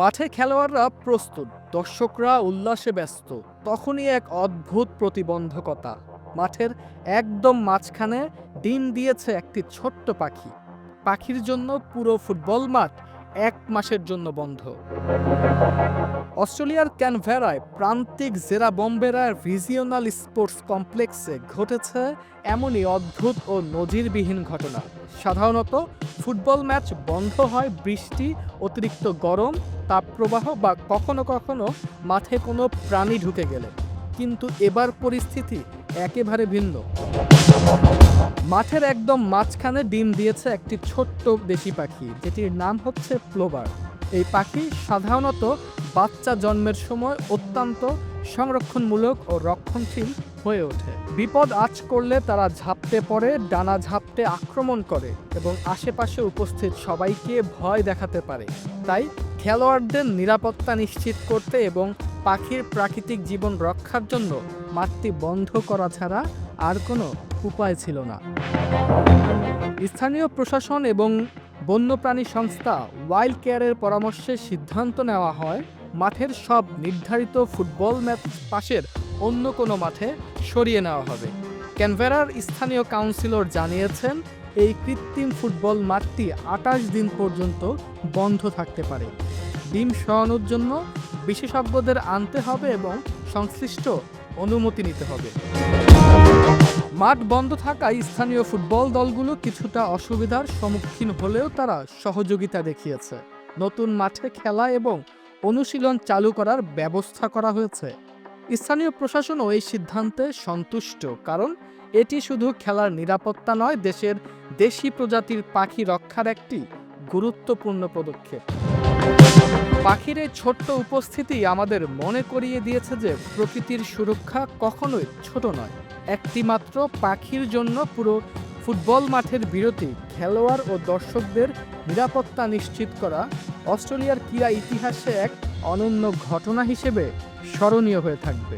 মাঠে খেলোয়াড়রা প্রস্তুত, দর্শকরা উল্লাসে ব্যস্ত, তখনই এক অদ্ভুত প্রতিবন্ধকতা। মাঠের একদম মাঝখানে ডিম দিয়েছে একটি ছোট্ট পাখি। পাখির জন্য পুরো ফুটবল মাঠ এক মাসের জন্য বন্ধ। অস্ট্রেলিয়ার ক্যানভেরায় প্রান্তিক জেরা বম্বেরার রিজিওনাল স্পোর্টস কমপ্লেক্সে ঘটেছে এমনই অদ্ভুত ও নজিরবিহীন ঘটনা। সাধারণত ফুটবল ম্যাচ বন্ধ হয় বৃষ্টি, অতিরিক্ত গরম, তাপপ্রবাহ বা কখনো কখনো মাঠে কোনো প্রাণী ঢুকে গেলে। কিন্তু এবার পরিস্থিতি একেবারে ভিন্ন। মাঠের একদম মাঝখানে ডিম দিয়েছে একটি ছোট্ট দেশি পাখি, যেটির নাম হচ্ছে প্লোবার। এই পাখি সাধারণত বাচ্চা জন্মের সময় অত্যন্ত সংরক্ষণমূলক ও রক্ষণশীল হয়ে ওঠে। বিপদ আঁচ করলে তারা ঝাপটে পড়ে, ডানা ঝাপটে আক্রমণ করে এবং আশেপাশে উপস্থিত সবাইকে ভয় দেখাতে পারে। তাই খেলোয়াড়দের নিরাপত্তা নিশ্চিত করতে এবং পাখির প্রাকৃতিক জীবন রক্ষার জন্য মাঠটি বন্ধ করা ছাড়া আর কোনো উপায় ছিল না। স্থানীয় প্রশাসন এবং বন্যপ্রাণী সংস্থা ওয়াইল্ড কেয়ারের পরামর্শে সিদ্ধান্ত নেওয়া হয় মাঠের সব নির্ধারিত ফুটবল ম্যাচ পাশের অন্য কোনো মাঠে সরিয়ে নেওয়া হবে। ক্যানভেরার স্থানীয় কাউন্সিলর জানিয়েছেন, এই কৃত্রিম ফুটবল মাঠটি আটাশ দিন পর্যন্ত বন্ধ থাকতে পারে। ডিম সরানোর জন্য বিশেষজ্ঞদের আনতে হবে এবং সংশ্লিষ্ট অনুমতি নিতে হবে। মাঠ বন্ধ থাকায় স্থানীয় ফুটবল দলগুলো কিছুটা অসুবিধার সম্মুখীন হলেও তারা সহযোগিতা দেখিয়েছে। নতুন মাঠে খেলা এবং অনুশীলন চালু করার ব্যবস্থা করা হয়েছে। স্থানীয় প্রশাসনও এই সিদ্ধান্তে সন্তুষ্ট, কারণ এটি শুধু খেলার নিরাপত্তা নয়, দেশের দেশি প্রজাতির পাখি রক্ষার একটি গুরুত্বপূর্ণ পদক্ষেপ। পাখির এই ছোট্ট উপস্থিতি আমাদের মনে করিয়ে দিয়েছে যে প্রকৃতির সুরক্ষা কখনোই ছোট নয়, একটিমাত্র পাখির জন্য পুরো ফুটবল মাঠের বিরতি খেলোয়াড় ও দর্শকদের নিরাপত্তা নিশ্চিত করা অস্ট্রেলিয়ার ক্রীড়া ইতিহাসে এক অনন্য ঘটনা হিসেবে স্মরণীয় হয়ে থাকবে।